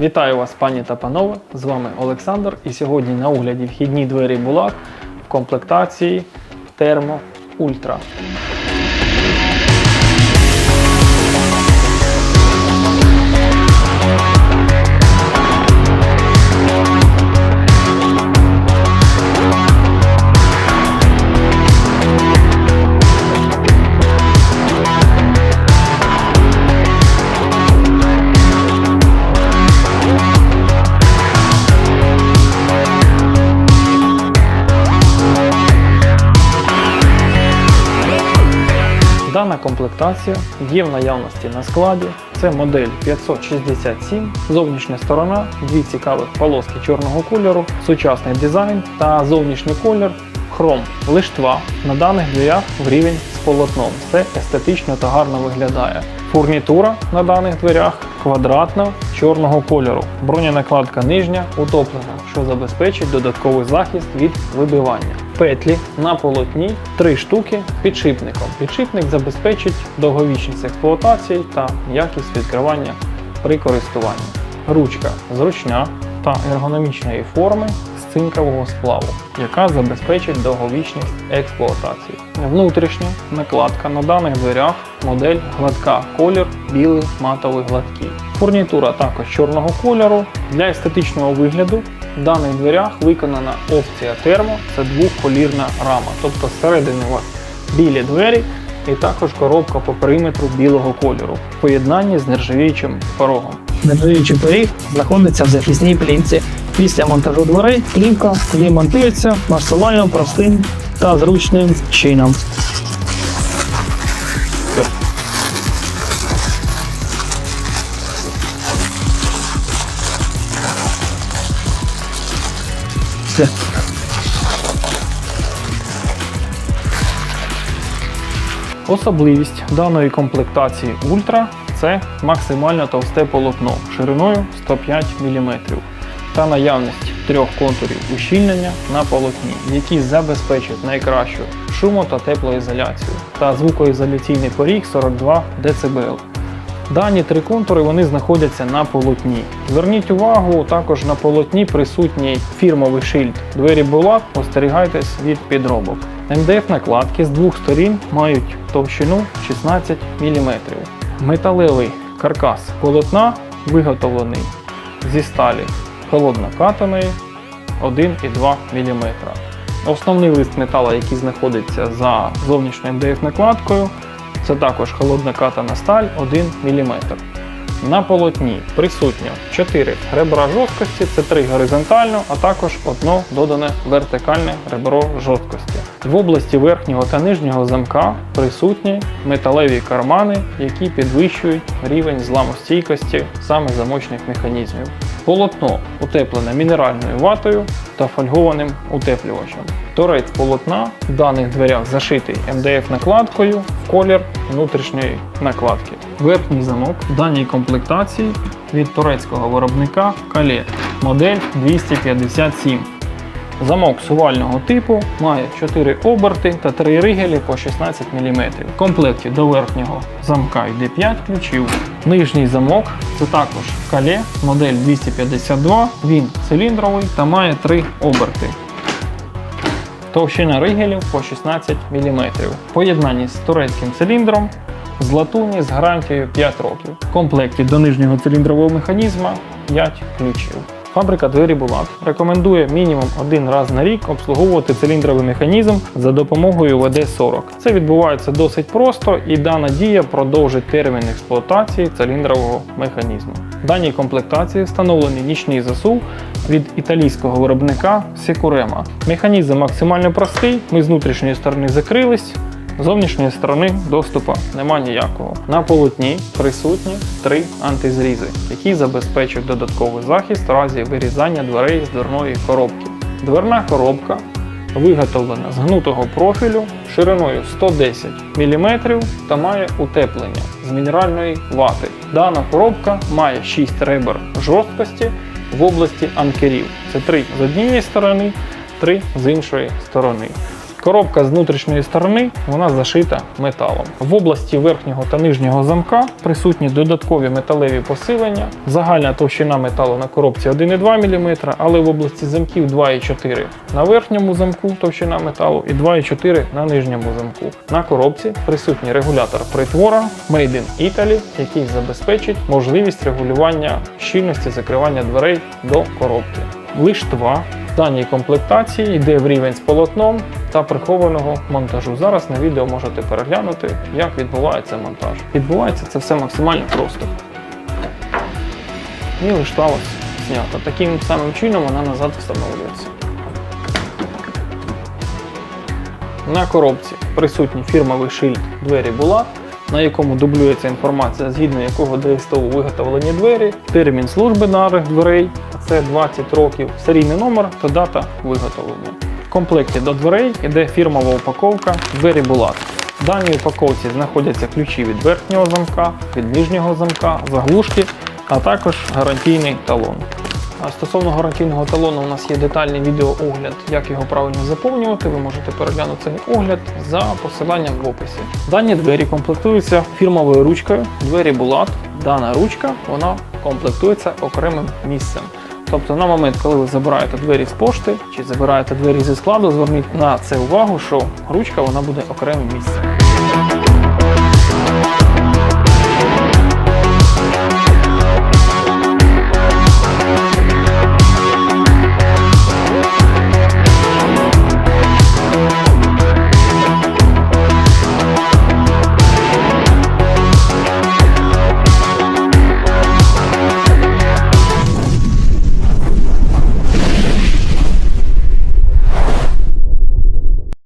Вітаю вас, пані та панове! З вами Олександр. І сьогодні на огляді вхідні двері Булак в комплектації Термо Ультра. Дана комплектація є в наявності на складі. Це модель 567, зовнішня сторона, дві цікавих полоски чорного кольору, сучасний дизайн та зовнішній колір хром. Лиштва на даних дверях в рівень з полотном. Все естетично та гарно виглядає. Фурнітура на даних дверях квадратна чорного кольору. Броненакладка нижня утоплена, що забезпечить додатковий захист від вибивання. Петлі на полотні 3 штуки підшипником. Підшипник забезпечить довговічність експлуатації та якість відкривання при користуванні. Ручка зручна та ергономічної форми з цинкового сплаву, яка забезпечить довговічність експлуатації. Внутрішня накладка на даних дверях модель гладка, колір білий матовий гладкий. Фурнітура також чорного кольору. Для естетичного вигляду в даних дверях виконана опція термо, це двохколірна рама. Тобто зсередини у вас білі двері і також коробка по периметру білого кольору в поєднанні з нержавіючим порогом. Нержавіючий поріг знаходиться в захисній плінці. Після монтажу дверей плівка тоді монтується простим та зручним чином. Все. Особливість даної комплектації Ультра це максимально товсте полотно шириною 105 мм та наявність трьох контурів ущільнення на полотні, які забезпечать найкращу шумо та теплоізоляцію та звукоізоляційний поріг 42 дБ. Дані три контури вони знаходяться на полотні. Зверніть увагу, також на полотні присутній фірмовий шильд. Двері Булак, остерігайтесь від підробок. МДФ накладки з двох сторін мають товщину 16 мм. Металевий каркас полотна виготовлений зі сталі холоднокатаної 1,2 мм. Основний лист металу, який знаходиться за зовнішньою МДФ накладкою, це також холодна катана сталь 1 мм. На полотні присутньо 4 ребра жорсткості, це 3 горизонтально, а також одно додане вертикальне ребро жорсткості. В області верхнього та нижнього замка присутні металеві кармани, які підвищують рівень зламостійкості саме замочних механізмів. Полотно утеплене мінеральною ватою та фольгованим утеплювачем. Торець полотна в даних дверях зашитий МДФ накладкою в колір внутрішньої накладки. Верхній замок в даній комплектації від турецького виробника Кале модель 257. Замок сувального типу має 4 оберти та 3 ригелі по 16 мм. В комплекті до верхнього замка йде 5 ключів. Нижній замок це також кале модель 252. Він циліндровий та має 3 оберти. Товщина ригелів по 16 мм. Поєднанні з турецьким циліндром з латуні з гарантією 5 років. В комплекті до нижнього циліндрового механізма 5 ключів. Фабрика двері Булат рекомендує мінімум один раз на рік обслуговувати циліндровий механізм за допомогою ВД-40. Це відбувається досить просто і дана дія продовжить термін експлуатації циліндрового механізму. В даній комплектації встановлений нічний засув від італійського виробника Securema. Механізм максимально простий, ми з внутрішньої сторони закрились, зовнішньої сторони доступу нема ніякого. На полотні присутні три антизрізи, які забезпечують додатковий захист в разі вирізання дверей з дверної коробки. Дверна коробка виготовлена з гнутого профілю шириною 110 мм та має утеплення з мінеральної вати. Дана коробка має 6 ребер жорсткості в області анкерів. Це 3 з однієї сторони, 3 з іншої сторони. Коробка з внутрішньої сторони вона зашита металом. В області верхнього та нижнього замка присутні додаткові металеві посилення. Загальна товщина металу на коробці 1,2 мм, але в області замків 2,4 на верхньому замку товщина металу і 2,4 на нижньому замку. На коробці присутній регулятор притвора Made in Italy, який забезпечить можливість регулювання щільності закривання дверей до коробки. Лиштва даній комплектації йде в рівень з полотном та прихованого монтажу. Зараз на відео можете переглянути, як відбувається монтаж. Відбувається це все максимально просто. І лиштва ось знята. Таким самим чином вона назад встановлюється. На коробці присутній фірмовий шильд двері була, на якому дублюється інформація, згідно якого ДСТУ виготовлені двері, термін служби даних дверей, це 20 років, серійний номер та дата виготовлення. В комплекті до дверей йде фірмова упаковка двері Булат. В даній упаковці знаходяться ключі від верхнього замка, від нижнього замка, заглушки, а також гарантійний талон. Стосовно гарантійного талону, у нас є детальний відеоогляд, як його правильно заповнювати. Ви можете переглянути цей огляд за посиланням в описі. Дані двері комплектуються фірмовою ручкою. Двері Булат. Дана ручка вона комплектується окремим місцем. Тобто на момент, коли ви забираєте двері з пошти чи забираєте двері зі складу, зверніть на це увагу, що ручка вона буде окремим місцем.